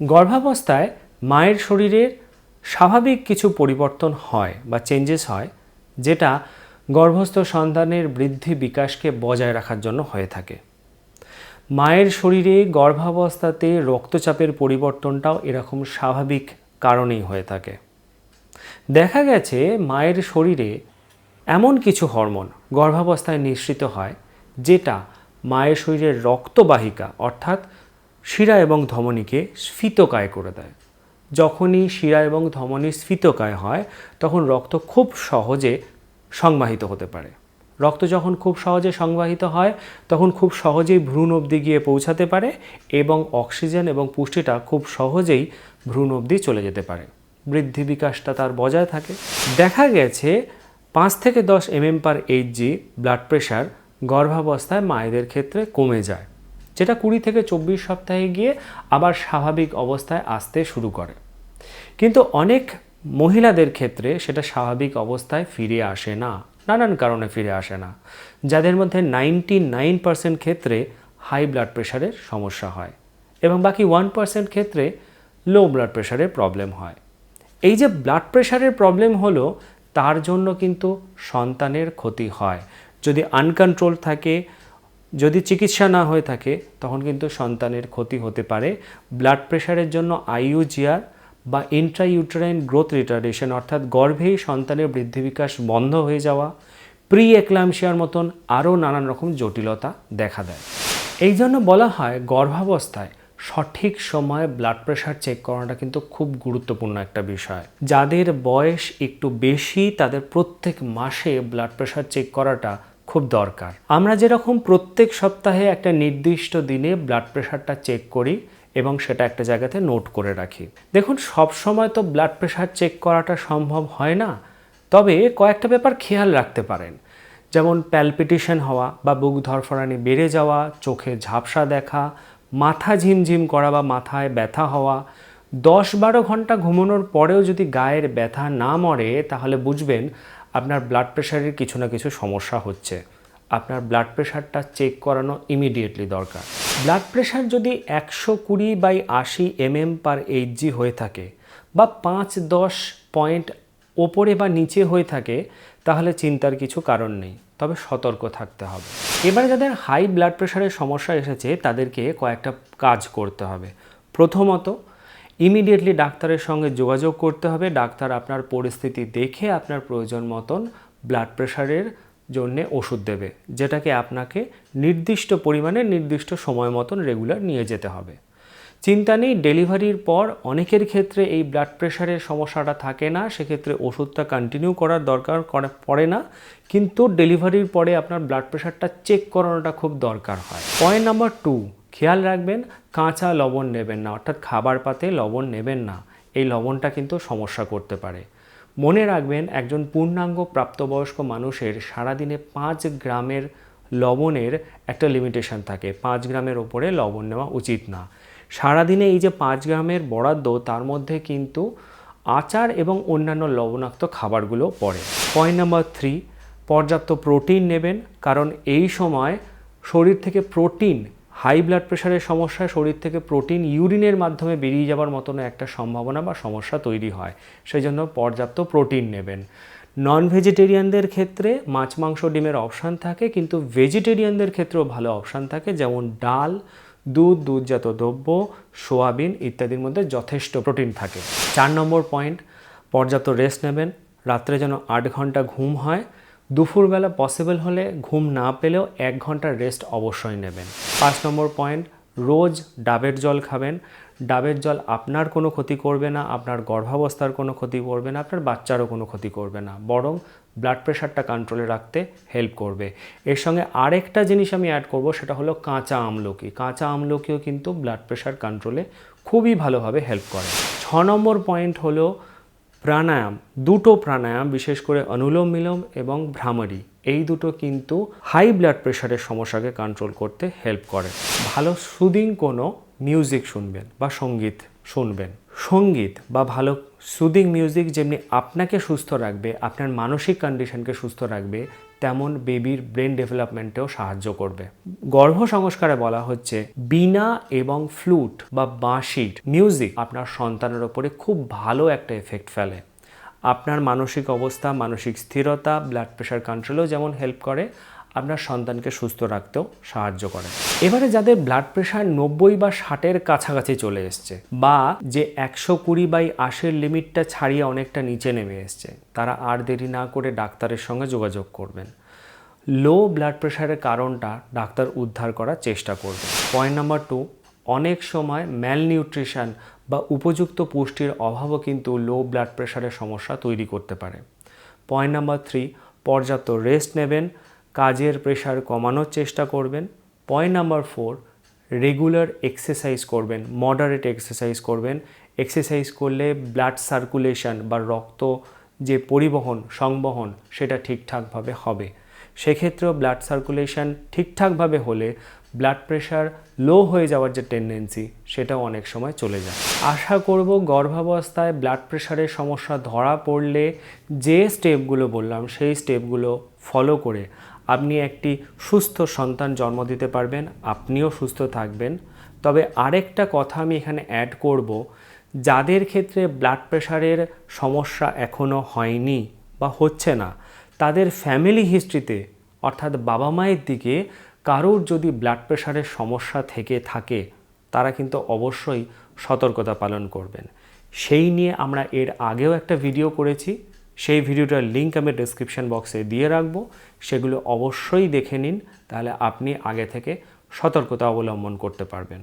গর্ভাবস্থায় মায়ের শরীরের স্বাভাবিক কিছু পরিবর্তন হয় বা চেঞ্জেস হয়, যেটা গর্ভস্থ সন্তানের বৃদ্ধি বিকাশকে বজায় রাখার জন্য হয়ে থাকে। মায়ের শরীরে গর্ভাবস্থাতে রক্তচাপের পরিবর্তনটাও এরকম স্বাভাবিক কারণেই হয়ে থাকে। দেখা গেছে মায়ের শরীরে এমন কিছু হরমোন গর্ভাবস্থায় নিঃসৃত হয়, যেটা মায়ের শরীরের রক্তবাহিকা, অর্থাৎ শিরা এবং ধমনীকে স্ফীতকায় করে দেয়। যখনই শিরা এবং ধমনী স্ফীতকায় হয়, তখন রক্ত খুব সহজে সংবাহিত হতে পারে। রক্ত যখন খুব সহজে সংবাহিত হয়, তখন খুব সহজেই ভ্রূণ অবধি গিয়ে পৌঁছাতে পারে এবং অক্সিজেন এবং পুষ্টিটা খুব সহজেই ভ্রূণ অবধি চলে যেতে পারে। বৃদ্ধি বিকাশটা তার বজায় থাকে। দেখা গেছে, পাঁচ থেকে দশ MM per H G blood pressure গর্ভাবস্থায় মায়েদের ক্ষেত্রে কমে যায়। যেটা কুড়ি থেকে চব্বিশ সপ্তাহে গিয়ে আবার স্বাভাবিক অবস্থায় আসতে শুরু করে। কিন্তু অনেক মহিলাদের ক্ষেত্রে সেটা স্বাভাবিক অবস্থায় ফিরে আসে না, নানান কারণে ফিরে আসে না, যাদের মধ্যে নাইনটি নাইন পার্সেন্ট ক্ষেত্রে হাই ব্লাড প্রেশারের সমস্যা হয় এবং বাকি ওয়ান পার্সেন্ট ক্ষেত্রে লো ব্লাড প্রেশারের প্রবলেম হয়। এই যে ব্লাড প্রেশারের প্রবলেম হলো, তার জন্য কিন্তু সন্তানের ক্ষতি হয়। যদি আনকন্ট্রোল থাকে যদি চিকিৎসা না হয়ে থাকে, তখন কিন্তু সন্তানের ক্ষতি হতে পারে। ব্লাড প্রেশারের জন্য আইইউজিআর বা ইন্ট্রাইউটেরাইন গ্রোথ রিটার্ডেশন, অর্থাৎ গর্ভেই সন্তানের বৃদ্ধি বিকাশ বন্ধ হয়ে যাওয়া প্রি এক্লামশিয়ার মতন আরও নানান রকম জটিলতা দেখা দেয়। এই জন্য বলা হয়, গর্ভাবস্থায় সঠিক সময়ে ব্লাড প্রেশার চেক করাটা কিন্তু খুব গুরুত্বপূর্ণ একটা বিষয়। যাদের বয়স একটু বেশি, তাদের প্রত্যেক মাসে ব্লাড প্রেশার চেক করাটা খুব দরকার। আমরা যেরকম প্রত্যেক সপ্তাহে একটা নির্দিষ্ট দিনে ব্লাড প্রেশারটা চেক করি এবং সেটা একটা জায়গাতে নোট করে রাখি। দেখুন সব সময় তো ব্লাড প্রেশার চেক করাটা সম্ভব হয় না, তবে কয়েকটা ব্যাপার খেয়াল রাখতে পারেন। যেমন প্যালপিটেশন হওয়া বা বুক ধরফরানি বেড়ে যাওয়া, চোখে ঝাপসা দেখা, মাথা ঝিমঝিম করা বা মাথায় ব্যথা হওয়া, দশ বারো ঘণ্টা ঘুমানোর পরেও যদি গায়ের ব্যথা না মরে, তাহলে বুঝবেন আপনার ব্লাড প্রেশারের কিছু না কিছু সমস্যা হচ্ছে। আপনার ব্লাড প্রেশারটা চেক করানো ইমিডিয়েটলি দরকার। ব্লাড প্রেশার যদি একশো কুড়ি বাই আশি এমএম পার এইচজি হয়ে থাকে বা পাঁচ দশ পয়েন্ট ওপরে বা নিচে হয়ে থাকে, তাহলে চিন্তার কিছু কারণ নেই। তবে সতর্ক থাকতে হবে। এবারে যাদের হাই ব্লাড প্রেশারের সমস্যা এসেছে, তাদেরকে কয়েকটা কাজ করতে হবে। প্রথমত ইমিডিয়েটলি ডাক্তারের সঙ্গে যোগাযোগ করতে হবে। ডাক্তার আপনার পরিস্থিতি দেখে আপনার প্রয়োজন মতন ব্লাড প্রেশারের জন্যে ওষুধ দেবে, যেটাকে আপনাকে নির্দিষ্ট পরিমাণে নির্দিষ্ট সময় মতন রেগুলার নিয়ে যেতে হবে। চিন্তা নেই, ডেলিভারির পর অনেকের ক্ষেত্রে এই ব্লাড প্রেশারের সমস্যাটা থাকে না, সেক্ষেত্রে ওষুধটা কন্টিনিউ করার দরকার করে, পড়ে না। কিন্তু ডেলিভারির পরে আপনার ব্লাড প্রেশারটা চেক করানোটা খুব দরকার হয়। পয়েন্ট নাম্বার টু খেয়াল রাখবেন, কাঁচা লবণ নেবেন না, অর্থাৎ খাবার পাতে লবণ নেবেন না। এই লবণটা কিন্তু সমস্যা করতে পারে। মনে রাখবেন, একজন পূর্ণাঙ্গ প্রাপ্তবয়স্ক মানুষের সারাদিনে পাঁচ গ্রামের লবণের একটা লিমিটেশন থাকে। পাঁচ গ্রামের ওপরে লবণ নেওয়া উচিত না। সারাদিনে এই যে পাঁচ গ্রামের বরাদ্দ, তার মধ্যে কিন্তু আচার এবং অন্যান্য লবণাক্ত খাবারগুলো পড়ে। পয়েন্ট নাম্বার থ্রি পর্যাপ্ত প্রোটিন নেবেন, কারণ এই সময় শরীর থেকে প্রোটিন হাই ব্লাড প্রেশারের সমস্যায় শরীর থেকে প্রোটিন, ইউরিনের মাধ্যমে বেরিয়ে যাওয়ার মতন একটা সম্ভাবনা বা সমস্যা তৈরি হয়। সেই জন্য পর্যাপ্ত প্রোটিন নেবেন। নন ভেজিটেরিয়ানদের ক্ষেত্রে মাছ, মাংস, ডিমের অপশান থাকে, কিন্তু ভেজিটেরিয়ানদের ক্ষেত্রেও ভালো অপশান থাকে, যেমন ডাল, দুধ, দুধজাত দ্রব্য, সোয়াবিন ইত্যাদির মধ্যে যথেষ্ট প্রোটিন থাকে। চার নম্বর পয়েন্ট, পর্যাপ্ত রেস্ট নেবেন। রাত্রে যেন আট ঘণ্টা ঘুম হয়। দুপুরবেলা পসিবল হলে ঘুম না পেলেও এক ঘণ্টার রেস্ট অবশ্যই নেবেন। পাঁচ নম্বর পয়েন্ট রোজ ডাবের জল খাবেন। ডাবের জল আপনার কোনো ক্ষতি করবে না, আপনার গর্ভাবস্থার কোনো ক্ষতি করবে না, আপনার বাচ্চারও কোনো ক্ষতি করবে না, বরং ব্লাড প্রেশারটা কন্ট্রোলে রাখতে হেল্প করবে। এর সঙ্গে আরেকটা জিনিস আমি অ্যাড করব, সেটা হলো কাঁচা আমলকি। কাঁচা আমলকিও কিন্তু ব্লাড প্রেশার কন্ট্রোলে খুবই ভালোভাবে হেল্প করে। ছ নম্বর পয়েন্ট হলো প্রাণায়াম, দুটো প্রাণায়াম, বিশেষ করে অনুলোম বিলোম এবং ভ্রামারি, এই দুটো কিন্তু হাই ব্লাড প্রেশারের সমস্যাকে কন্ট্রোল করতে হেল্প করে। ভালো সুদিন কোনো মিউজিক শুনবেন বা সংগীত শুনবেন। সংগীত বা ভালো সুদিং মিউজিক যেমনি আপনাকে সুস্থ রাখবে, আপনার মানসিক কন্ডিশনকে সুস্থ রাখবে, তেমন বেবির ব্রেন ডেভেলপমেন্টেও সাহায্য করবে। গর্ভ সংস্কারে বলা হচ্ছে বিনা এবং ফ্লুট বা বাঁশির মিউজিক আপনার সন্তানের ওপরে খুব ভালো একটা এফেক্ট ফেলে। আপনার মানসিক অবস্থা, মানসিক স্থিরতা ব্লাড প্রেশার কন্ট্রোলেও যেমন হেল্প করে আপনার সন্তানকে সুস্থ রাখতেও সাহায্য করে। এবারে যাদের ব্লাড প্রেশার নব্বই বা ষাটের কাছাকাছি চলে এসছে বা যে একশো কুড়ি বাই আশির লিমিটটা ছাড়িয়ে অনেকটা নিচে নেমে এসছে, তারা আর দেরি না করে ডাক্তারের সঙ্গে যোগাযোগ করবেন। লো ব্লাড প্রেশারের কারণটা ডাক্তার উদ্ধার করার চেষ্টা করবে পয়েন্ট নাম্বার টু অনেক সময় ম্যালনিউট্রিশন বা উপযুক্ত পুষ্টির অভাবও কিন্তু লো ব্লাড প্রেশারের সমস্যা তৈরি করতে পারে। পয়েন্ট নাম্বার থ্রি পর্যাপ্ত রেস্ট নেবেন কাজের প্রেশার কমানোর চেষ্টা করবেন। Point number four regular exercise করবেন মডারেট এক্সারসাইজ করবেন। এক্সারসাইজ করলে ব্লাড সার্কুলেশন বা রক্ত যে পরিবহন, সংবহন, সেটা ঠিকঠাকভাবে হবে। সেক্ষেত্রেও ব্লাড সার্কুলেশন ঠিকঠাকভাবে হলে ব্লাড প্রেশার লো হয়ে যাওয়ার যে টেন্ডেন্সি সেটাও অনেক সময় চলে যায়। আশা করব গর্ভাবস্থায় ব্লাড প্রেশারের সমস্যা ধরা পড়লে যে স্টেপগুলো বললাম সেই স্টেপগুলো ফলো করে আপনি একটি সুস্থ সন্তান জন্ম দিতে পারবেন, আপনিও সুস্থ থাকবেন। তবে আরেকটা কথা আমি এখানে অ্যাড করব, যাদের ক্ষেত্রে ব্লাড প্রেশারের সমস্যা এখনও হয়নি বা হচ্ছে না, তাদের ফ্যামিলি হিস্ট্রিতে অর্থাৎ বাবা মায়ের দিকে কারোর যদি ব্লাড প্রেশারের সমস্যা থেকে থাকে, তারা কিন্তু অবশ্যই সতর্কতা পালন করবেন। সেই নিয়ে আমরা এর আগেও একটা ভিডিও করেছি। সেই ভিডিওটার লিঙ্ক আমি ডিসক্রিপশান বক্সে দিয়ে রাখব। সেগুলো অবশ্যই দেখে নিন, তাহলে আপনি আগে থেকে সতর্কতা অবলম্বন করতে পারবেন।